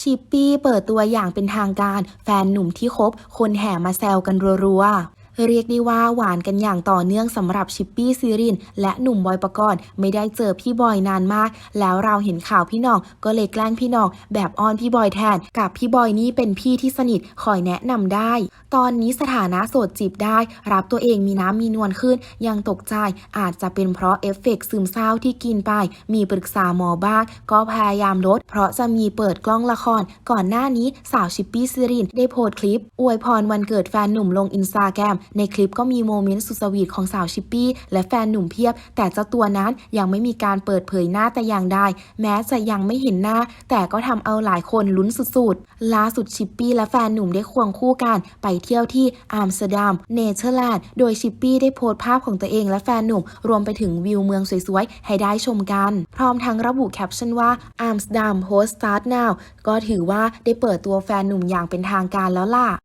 ชิปปี้เปิดตัวอย่างเป็นทางการ แฟนหนุ่มที่คบคนแห่มาแซวกันรัวๆ เรียกได้ว่าหวานกันอย่างต่อเนื่องสำหรับชิปปี้ซีริน และหนุ่มบอยปกรณ์ไม่ได้เจอพี่บอยนานมาก แล้วเราเห็นข่าวพี่น้องก็เลยแกล้งพี่น้องแบบอ้อนพี่บอยแทน กับพี่บอยนี่เป็นพี่ที่สนิทคอยแนะนำได้ ตอนนี้สถานะโสดจีบได้ รับตัวเองมีน้ำมีนวลขึ้น ยังตกใจอาจจะเป็นเพราะเอฟเฟกต์ซึมเศร้าที่กินไป มีปรึกษาหมอบ้างก็พยายามลด เพราะจะมีเปิดกล้องละคร ก่อนหน้านี้สาวชิปปี้ซิรินได้โพสต์คลิป อวยพรวันเกิดแฟนหนุ่มลงอินสตาแกรมในคลิปก็มีโมเมนต์สุดสวีทของสาวชิปปี้ และแฟนหนุ่มเพียบ แต่เจ้าตัวนั้นยังไม่มีการเปิดเผยหน้าแต่อย่างใดแม้จะยังไม่เห็นหน้า แต่ก็ทำเอาหลายคนลุ้นสุดๆล่าสุดชิปปี้และแฟนหนุ่มได้ควงคู่กัน ไปเที่ยวที่อัมสเตอร์ดัมเนเธอร์แลนด์โดยชิปปี้ได้โพสต์ภาพของตัวเองและแฟนหนุ่ม รวมไปถึงวิวเมืองสวยๆ ให้ได้ชมกัน พร้อมทั้งระบุแคปชั่นว่าอัมสเตอร์ดัมโฮสต์สตาร์ทนาวก็ถือว่าได้เปิดตัวแฟนหนุ่มอย่างเป็นทางการแล้วล่ะ